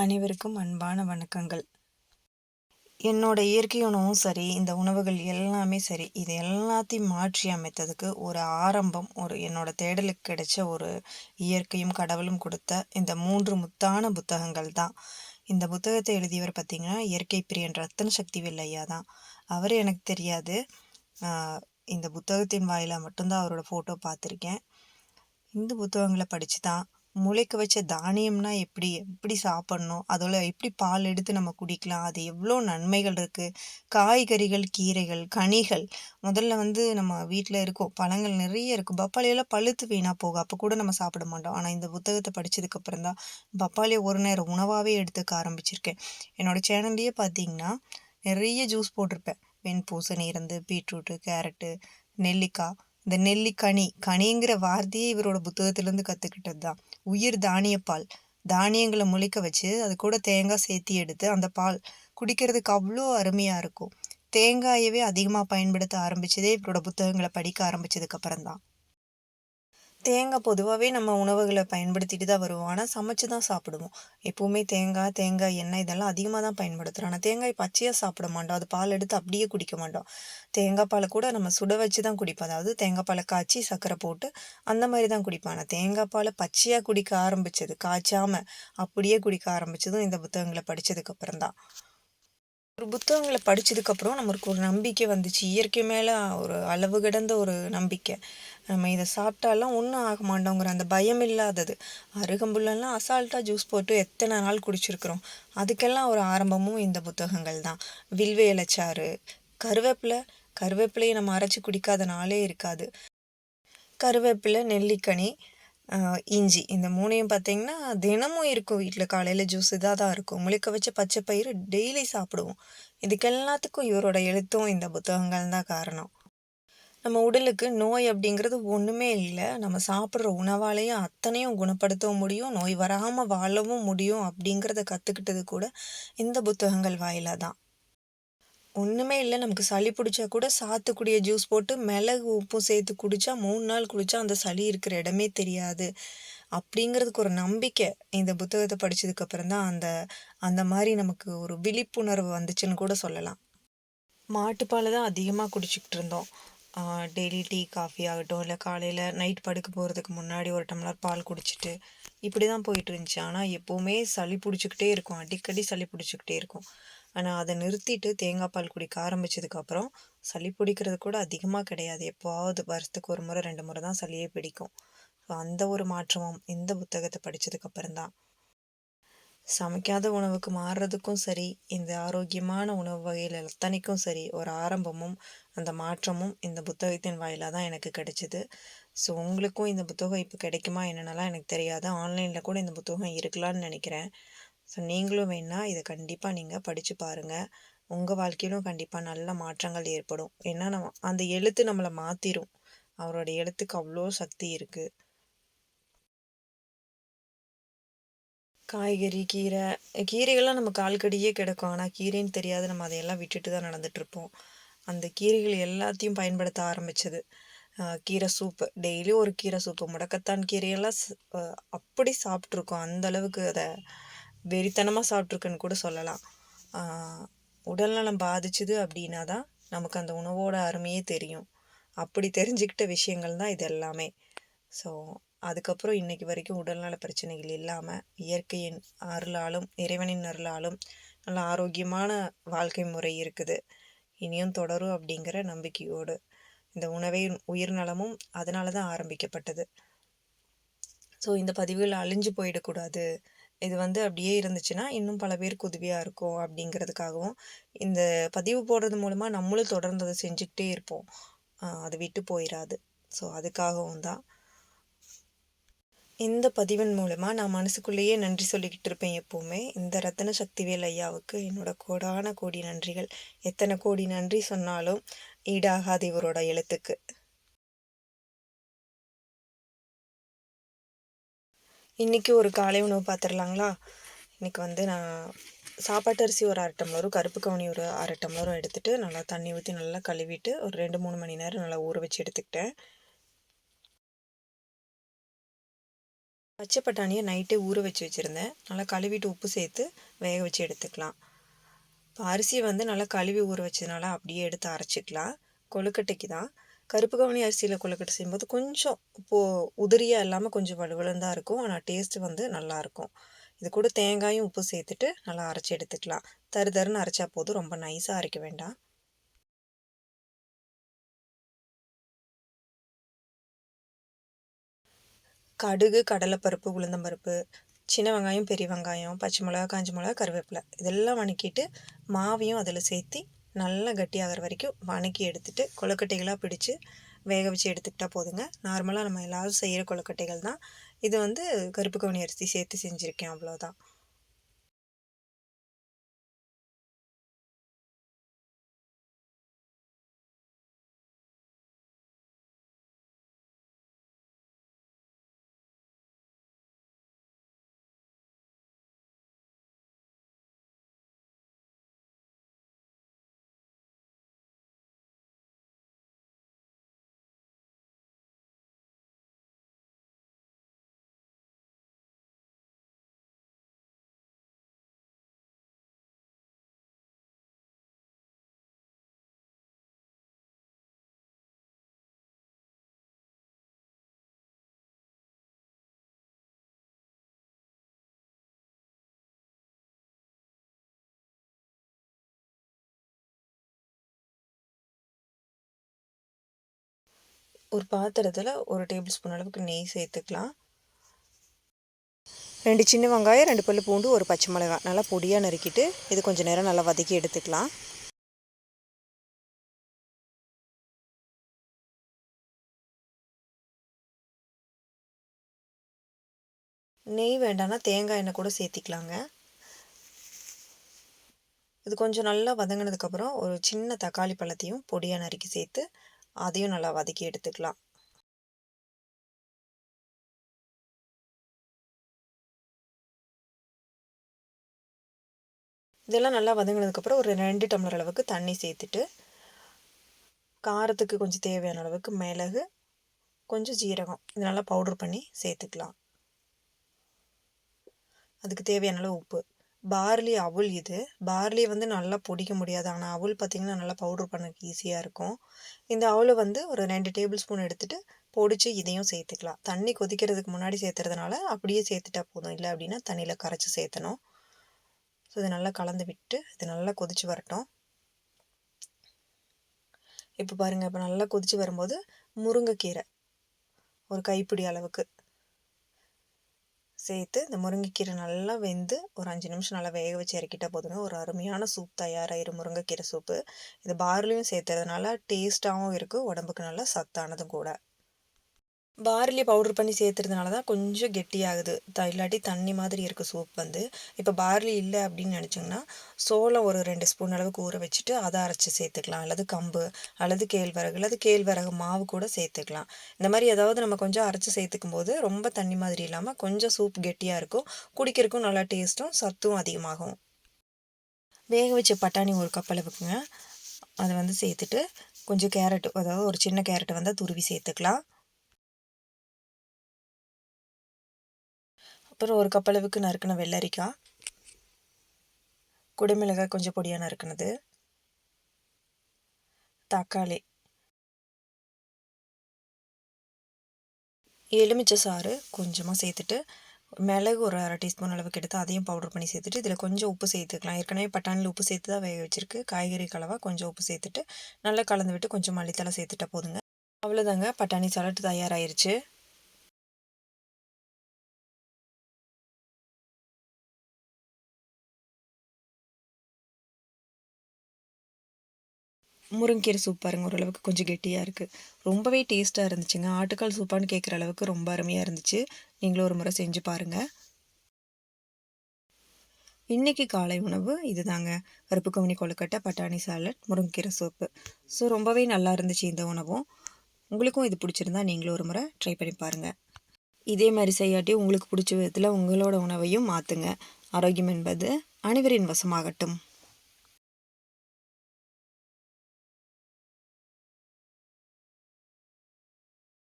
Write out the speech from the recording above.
அனைவருக்கும் அன்பான வணக்கங்கள். என்னோட இயற்கை உணவும் சரி இந்த உணவுகள் எல்லாமே சரி இது எல்லாத்தையும் மாற்றி அமைத்ததுக்கு ஒரு ஆரம்பம் ஒரு என்னோட தேடலுக்கு கிடைச்ச ஒரு இயற்கையும் கடவுளும் கொடுத்த இந்த மூன்று முத்தான புத்தகங்கள் தான். இந்த புத்தகத்தை எழுதியவர் பார்த்திங்கன்னா இயற்கை பிரியன் ரத்தன சக்தி ஐயா தான். அவர் எனக்கு தெரியாது. இந்த புத்தகத்தின் வாயிலாக மட்டும்தான் அவரோட ஃபோட்டோ பார்த்துருக்கேன். இந்த புத்தகங்களை படித்து தான் முளைக்க வச்ச தானியம்னா எப்படி எப்படி சாப்பிட்ணும்? அதில் எப்படி பால் எடுத்து நம்ம குடிக்கலாம்? அது எவ்வளோ நன்மைகள் இருக்குது காய்கறிகள் கீரைகள் கனிகள். முதல்ல வந்து நம்ம வீட்டில் இருக்கோம் பழங்கள் நிறைய இருக்கும் பப்பாளியெல்லாம் பழுத்து வீணாக போகும். அப்போ கூட நம்ம சாப்பிட மாட்டோம். ஆனால் இந்த புத்தகத்தை படித்ததுக்கப்புறம் தான் பப்பாளியை ஒரு நேரம் உணவாகவே எடுத்துக்க ஆரம்பிச்சிருக்கேன். என்னோடய சேனல்லையே பார்த்தீங்கன்னா நிறைய ஜூஸ் போட்டிருப்பேன். வெண் பூசணி இருந்து பீட்ரூட்டு கேரட்டு நெல்லிக்காய் இந்த நெல்லிக்கனி கனிங்கிற வார்த்தையே இவரோட புத்தகத்திலேருந்து கற்றுக்கிட்டது தான் உயிர் தானியப்பால். தானியங்களை முளைக்க வச்சு அது கூட தேங்காய் சேர்த்தி எடுத்து அந்த பால் குடிக்கிறதுக்கு அவ்வளோ அருமையாக இருக்கும். தேங்காயவே அதிகமாக பயன்படுத்த ஆரம்பித்ததே இவரோட புத்தகங்களை படிக்க ஆரம்பித்ததுக்கப்புறம் தான் தேங்காய் பொதுவாகவே நம்ம உணவுகளை பயன்படுத்திட்டு தான் வருவோம். ஆனால் சமைச்சு தான் சாப்பிடுவோம். எப்போவுமே தேங்காய் தேங்காய் எண்ணெய் இதெல்லாம் அதிகமாக தான் பயன்படுத்துகிறோம் ஆனால் தேங்காய் பச்சையாக சாப்பிட மாட்டோம். அது பால் எடுத்து அப்படியே குடிக்க மாட்டோம். தேங்காய் பாலை கூட நம்ம சுட வச்சு தான் குடிப்போம். அதாவது தேங்காய் பாலை காய்ச்சி சர்க்கரை போட்டு அந்த மாதிரி தான் குடிப்போம். ஆனால் தேங்காய் பாலை பச்சையாக குடிக்க ஆரம்பித்தது காய்ச்சாமல் அப்படியே குடிக்க ஆரம்பித்ததும் இந்த புத்தகங்களை படித்ததுக்கப்புறம் தான். ஒரு புத்தகங்களை படித்ததுக்கப்புறம் நம்மளுக்கு ஒரு நம்பிக்கை வந்துச்சு. இயற்கை மேலே ஒரு அளவு கிடந்த ஒரு நம்பிக்கை. நம்ம இதை சாப்பிட்டாலாம் ஒன்றும் ஆக மாட்டோங்கிற அந்த பயம் இல்லாதது. அருகம்புல்லெல்லாம் அசால்ட்டாக ஜூஸ் போட்டு எத்தனை நாள் குடிச்சிருக்கிறோம். அதுக்கெல்லாம் ஒரு ஆரம்பமும் இந்த புத்தகங்கள் தான். வில்வ இலைச்சாறு கருவேப்பிலை. கருவேப்பிலையை நம்ம அரைச்சி குடிக்காத நாளே இருக்காது. கருவேப்பிலை நெல்லிக்கனி இஞ்சி இந்த மூணையும் பார்த்தீங்கன்னா தினமும் இருக்கும். வீட்டில் காலையில் ஜூஸ் இதாக தான் இருக்கும். முழிக்க வச்ச பச்சை பயிறு டெய்லி சாப்பிடுவோம். இதுக்கெல்லாத்துக்கும் இவரோட எழுத்தும் இந்த புத்தகங்கள் தான் காரணம். நம்ம உடலுக்கு நோய் அப்படிங்கிறது ஒன்றுமே இல்லை. நம்ம சாப்பிட்ற உணவாலேயும் அத்தனையும் குணப்படுத்தவும் முடியும். நோய் வராமல் வாழவும் முடியும் அப்படிங்கிறத கற்றுக்கிட்டது கூட இந்த புத்தகங்கள் வாயிலாக தான் ஒன்றுமே இல்லை நமக்கு சளி பிடிச்சா கூட சாத்துக்குடிய ஜூஸ் போட்டு மிளகு உப்பும் சேர்த்து குடித்தா மூணு நாள் குடித்தா அந்த சளி இருக்கிற இடமே தெரியாது. அப்படிங்கிறதுக்கு ஒரு நம்பிக்கை இந்த புத்தகத்தை படித்ததுக்கப்புறம் தான் அந்த அந்த மாதிரி நமக்கு ஒரு விழிப்புணர்வு வந்துச்சுன்னு கூட சொல்லலாம். மாட்டுப்பால் தான் அதிகமாக குடிச்சிக்கிட்டு இருந்தோம். டெய்லி டீ காஃபி ஆகட்டும் இல்லை காலையில் நைட் படுக்க போகிறதுக்கு முன்னாடி ஒரு டம்ளர் பால் குடிச்சிட்டு இப்படி தான் போயிட்டு இருந்துச்சு. ஆனால் எப்போவுமே சளி பிடிச்சிக்கிட்டே இருக்கும். அடிக்கடி சளி பிடிச்சிக்கிட்டே இருக்கும். ஆனால் அதை நிறுத்திட்டு தேங்காய் பால் குடிக்க ஆரம்பித்ததுக்கப்புறம் சளி பிடிக்கிறது கூட அதிகமாக கிடையாது. எப்போவாவது வருஷத்துக்கு ஒரு முறை ரெண்டு முறை தான் சளியே பிடிக்கும். ஸோ அந்த ஒரு மாற்றமும் இந்த புத்தகத்தை படித்ததுக்கப்புறம் தான் சமைக்காத உணவுக்கு மாறுறதுக்கும் சரி இந்த ஆரோக்கியமான உணவு வகையில் அத்தனைக்கும் சரி ஒரு ஆரம்பமும் அந்த மாற்றமும் இந்த புத்தகத்தின் வாயிலாக தான் எனக்கு கிடைச்சிது. ஸோ உங்களுக்கும் இந்த புத்தகம் இப்போ கிடைக்குமா என்னென்னலாம் எனக்கு தெரியாது. ஆன்லைனில் கூட இந்த புத்தகம் இருக்கலான்னு நினைக்கிறேன். ஸோ நீங்களும் வேணால் இதை கண்டிப்பாக நீங்கள் படித்து பாருங்கள் உங்கள் வாழ்க்கையிலும் கண்டிப்பாக நல்ல மாற்றங்கள் ஏற்படும். ஏன்னா நம்ம அந்த எழுத்து நம்மளை மாற்றிடும் அவரோட எழுத்துக்கு அவ்வளோ சக்தி இருக்குது காய்கறி கீரை. கீரைகள்லாம் நம்ம கால்கடியே கிடக்கும். ஆனால் கீரைன்னு தெரியாது. நம்ம அதையெல்லாம் விட்டுட்டு தான் நடந்துகிட்ருப்போம் அந்த கீரைகள் எல்லாத்தையும் பயன்படுத்த ஆரம்பித்தது கீரை சூப்பு. டெய்லி ஒரு கீரை சூப்பு. முடக்கத்தான் கீரையெல்லாம் அப்படி சாப்பிட்ருக்கோம் அந்த அளவுக்கு அதை வெறித்தனமாக சாப்பிட்ருக்குன்னு கூட சொல்லலாம். உடல்நலம் பாதிச்சுது அப்படின்னா தான் நமக்கு அந்த உணவோட அருமையே தெரியும். அப்படி தெரிஞ்சுக்கிட்ட விஷயங்கள் தான் இது எல்லாமே. ஸோ அதுக்கப்புறம் இன்றைக்கி வரைக்கும் உடல்நல பிரச்சனைகள் இல்லாமல் இயற்கையின் அருளாலும் இறைவனின் அருளாலும் நல்ல ஆரோக்கியமான வாழ்க்கை முறை இருக்குது. இனியும் தொடரும் அப்படிங்கிற நம்பிக்கையோடு இந்த உணவை உயிர் நலமும் அதனால தான் ஆரம்பிக்கப்பட்டது. ஸோ இந்த பதிவுகள் அழிஞ்சு போயிடக்கூடாது. இது வந்து அப்படியே இருந்துச்சுன்னா இன்னும் பல பேருக்கு உதவியாக இருக்கும் அப்படிங்கிறதுக்காகவும் இந்த பதிவு போடுறது மூலமாக நம்மளும் தொடர்ந்து அதை செஞ்சுக்கிட்டே இருப்போம். அது விட்டு போயிடாது ஸோ அதுக்காகவும் தான் இந்த பதிவின் மூலமாக நான் மனசுக்குள்ளேயே நன்றி சொல்லிக்கிட்டு இருப்பேன் எப்போவுமே. இந்த ரத்தன சக்திவேல் ஐயாவுக்கு என்னோட கோடான கோடி நன்றிகள். எத்தனை கோடி நன்றி சொன்னாலும் ஈடாகாது இவரோட எழுத்துக்கு. இன்றைக்கி ஒரு காலை உணவு பார்த்துடலாங்களா இன்றைக்கி வந்து நான் சாப்பாட்டு அரிசி ஒரு அரை டம்ளரும் கருப்பு கவுனி ஒரு அரை டம்ளரும் எடுத்துகிட்டு நல்லா தண்ணி ஊற்றி நல்லா கழுவிட்டு ஒரு ரெண்டு மூணு மணி நேரம் நல்லா ஊற வச்சு எடுத்துக்கிட்டேன். பச்சை பட்டாணியை நைட்டே ஊற வச்சு வச்சுருந்தேன். நல்லா கழுவிட்டு உப்பு சேர்த்து வேக வச்சு எடுத்துக்கலாம். இப்போ அரிசியை வந்து நல்லா கழுவி ஊற வச்சதுனால அப்படியே எடுத்து அரைச்சிக்கலாம். கொழுக்கட்டைக்கு தான். கருப்பு கவனி அரிசியில் கொழுக்கட்டை செய்யும்போது கொஞ்சம் இப்போது உதிரியாக இல்லாமல் கொஞ்சம் வலுவலுன்னு தான் இருக்கும். ஆனால் டேஸ்ட்டு வந்து நல்லாயிருக்கும் இது கூட தேங்காயும் உப்பு சேர்த்துட்டு நல்லா அரைச்சி எடுத்துக்கலாம். தரு தருன்னு அரைச்சா போதும். ரொம்ப நைஸாக அரைக்க வேண்டாம். கடுகு கடலைப்பருப்பு உளுந்தம்பருப்பு சின்ன வெங்காயம் பெரிய வெங்காயம் பச்சை மிளகா காஞ்சி மிளகா கருவேப்பிலை. இதெல்லாம் வணக்கிட்டு மாவையும் அதில் சேர்த்தி நல்லா கட்டியாகிற வரைக்கும் வணக்கி எடுத்துகிட்டு கொழுக்கட்டைகளாக பிடிச்சி வேக வச்சு எடுத்துக்கிட்டால் போதுங்க. நார்மலாக நம்ம எல்லோரும் செய்கிற கொழுக்கட்டைகள் தான். இது வந்து கருப்பு கவுனி அரிசி சேர்த்து செஞ்சுருக்கேன் அவ்வளோதான் ஒரு பாத்திரத்தில் ஒரு டேபிள் ஸ்பூன் அளவுக்கு நெய் சேர்த்துக்கலாம். ரெண்டு சின்ன வெங்காயம் ரெண்டு பல்லு பூண்டு ஒரு பச்சை மிளகாய் நல்லா பொடியாக நறுக்கிட்டு இது கொஞ்சம் நேரம் நல்லா வதக்கி எடுத்துக்கலாம். நெய் வேண்டாம்னா தேங்காய் எண்ணெய் கூட சேர்த்திக்கலாங்க. இது கொஞ்சம் நல்லா வதங்கினதுக்கப்புறம் ஒரு சின்ன தக்காளி பழத்தையும் பொடியாக நறுக்கி சேர்த்து அதையும் நல்லா வதக்கி எடுத்துக்கலாம். இதெல்லாம் நல்லா வதங்கினதுக்கப்புறம் ஒரு ரெண்டு டம்ளர் அளவுக்கு தண்ணி சேர்த்துட்டு காரத்துக்கு கொஞ்சம் தேவையான அளவுக்கு மிளகு கொஞ்சம் ஜீரகம் இது நல்லா பவுடர் பண்ணி சேர்த்துக்கலாம். அதுக்கு தேவையான அளவு உப்பு. பார்லி அவுல் இது. பார்லி வந்து நல்லா பொடிக்க முடியாது. ஆனால் அவுல் பார்த்திங்கன்னா நல்லா பவுட்ரு பண்ணக்கு ஈஸியாக இருக்கும். இந்த அவுளை வந்து ஒரு ரெண்டு டேபிள் ஸ்பூன் எடுத்துகிட்டு பொடிச்சு இதையும் சேர்த்துக்கலாம். தண்ணி கொதிக்கிறதுக்கு முன்னாடி சேர்த்துறதுனால அப்படியே சேர்த்துட்டா போதும். இல்லை அப்படின்னா தண்ணியில் கரைச்சி சேர்த்தணும். ஸோ இதை நல்லா கலந்து விட்டு இது நல்லா கொதித்து வரட்டும். இப்போ பாருங்கள் இப்போ நல்லா கொதித்து வரும்போது முருங்கைக்கீரை. ஒரு கைப்பிடி அளவுக்கு. சேர்த்து இந்த முருங்கைக்கீரை நல்லா வெந்து ஒரு அஞ்சு நிமிஷம் நல்லா வேக வச்சு இறக்கிட்டால் போதுங்க. ஒரு அருமையான சூப் தயாராகிடும் முருங்கைக்கீரை சூப்பு இது பார்லியும் சேர்த்துறதுனால டேஸ்ட்டாகவும் இருக்குது உடம்புக்கு நல்லா சத்தானதும் கூட. பார்லி பவுடர் பண்ணி சேர்த்துறதுனால தான் கொஞ்சம் கெட்டியாகுது. த இல்லாட்டி தண்ணி மாதிரி இருக்குது சூப் வந்து. இப்போ பார்லி இல்லை அப்படின்னு நினச்சிங்கன்னா சோளம் ஒரு ரெண்டு ஸ்பூன் அளவுக்கு ஊற வச்சுட்டு அதை அரைச்சி சேர்த்துக்கலாம். அல்லது கம்பு அல்லது கேழ்வரகு அல்லது கேழ்வரகு மாவு கூட சேர்த்துக்கலாம். இந்த மாதிரி ஏதாவது நம்ம கொஞ்சம் அரைச்சி சேர்த்துக்கும் போது ரொம்ப தண்ணி மாதிரி இல்லாமல் கொஞ்சம் சூப் கெட்டியாக இருக்கும். குடிக்கிறதுக்கும் நல்லா டேஸ்ட்டும் சத்தும் அதிகமாகும். வேக வச்ச பட்டாணி ஒரு கப் அளவுக்குங்க. அதை வந்து சேர்த்துட்டு கொஞ்சம் கேரட் அதாவது ஒரு சின்ன கேரட்டை வந்து துருவி சேர்த்துக்கலாம். அப்புறம் ஒரு கப்பளவுக்கு நறுக்கின வெள்ளரிக்காய். குடமிளகாய் கொஞ்சம் பொடியாக நறுக்கினது. தக்காளி. எலுமிச்சை சாறு கொஞ்சமாக சேர்த்துட்டு மிளகு ஒரு அரை டீஸ்பூன் அளவுக்கு எடுத்து அதையும் பவுடர் பண்ணி சேர்த்துட்டு இதில் கொஞ்சம் உப்பு சேர்த்துக்கலாம். ஏற்கனவே பட்டாணியில் உப்பு சேர்த்து தான் வேக வச்சுருக்கு. காய்கறி கலவாக கொஞ்சம் உப்பு சேர்த்துட்டு நல்லா கலந்து விட்டு கொஞ்சம் மல்லித்தலை சேர்த்துட்டா போதுங்க. அவ்வளோதாங்க பட்டாணி சாலட் தயாராகிருச்சு முருங்கீரை சூப் பாருங்கள் ஓரளவுக்கு கொஞ்சம் கெட்டியாக இருக்குது ரொம்பவே டேஸ்ட்டாக இருந்துச்சுங்க. ஆட்டுக்கால் சூப்பான்னு கேட்குற அளவுக்கு ரொம்ப அருமையாக இருந்துச்சு. நீங்களும் ஒரு முறை செஞ்சு பாருங்கள் இன்றைக்கி காலை உணவு இது தாங்க கருப்பு கவுனி கொழுக்கட்டை பட்டாணி சாலட் முருங்கீரை சோப்பு. ஸோ ரொம்பவே நல்லா இருந்துச்சு இந்த உணவும். உங்களுக்கும் இது பிடிச்சிருந்தா நீங்களும் ஒரு முறை ட்ரை பண்ணி பாருங்கள் இதே மாதிரி செய்யாட்டி உங்களுக்கு பிடிச்ச விதத்தில் உங்களோட உணவையும் மாற்றுங்க ஆரோக்கியம் என்பது அனைவரின் வசமாகட்டும்.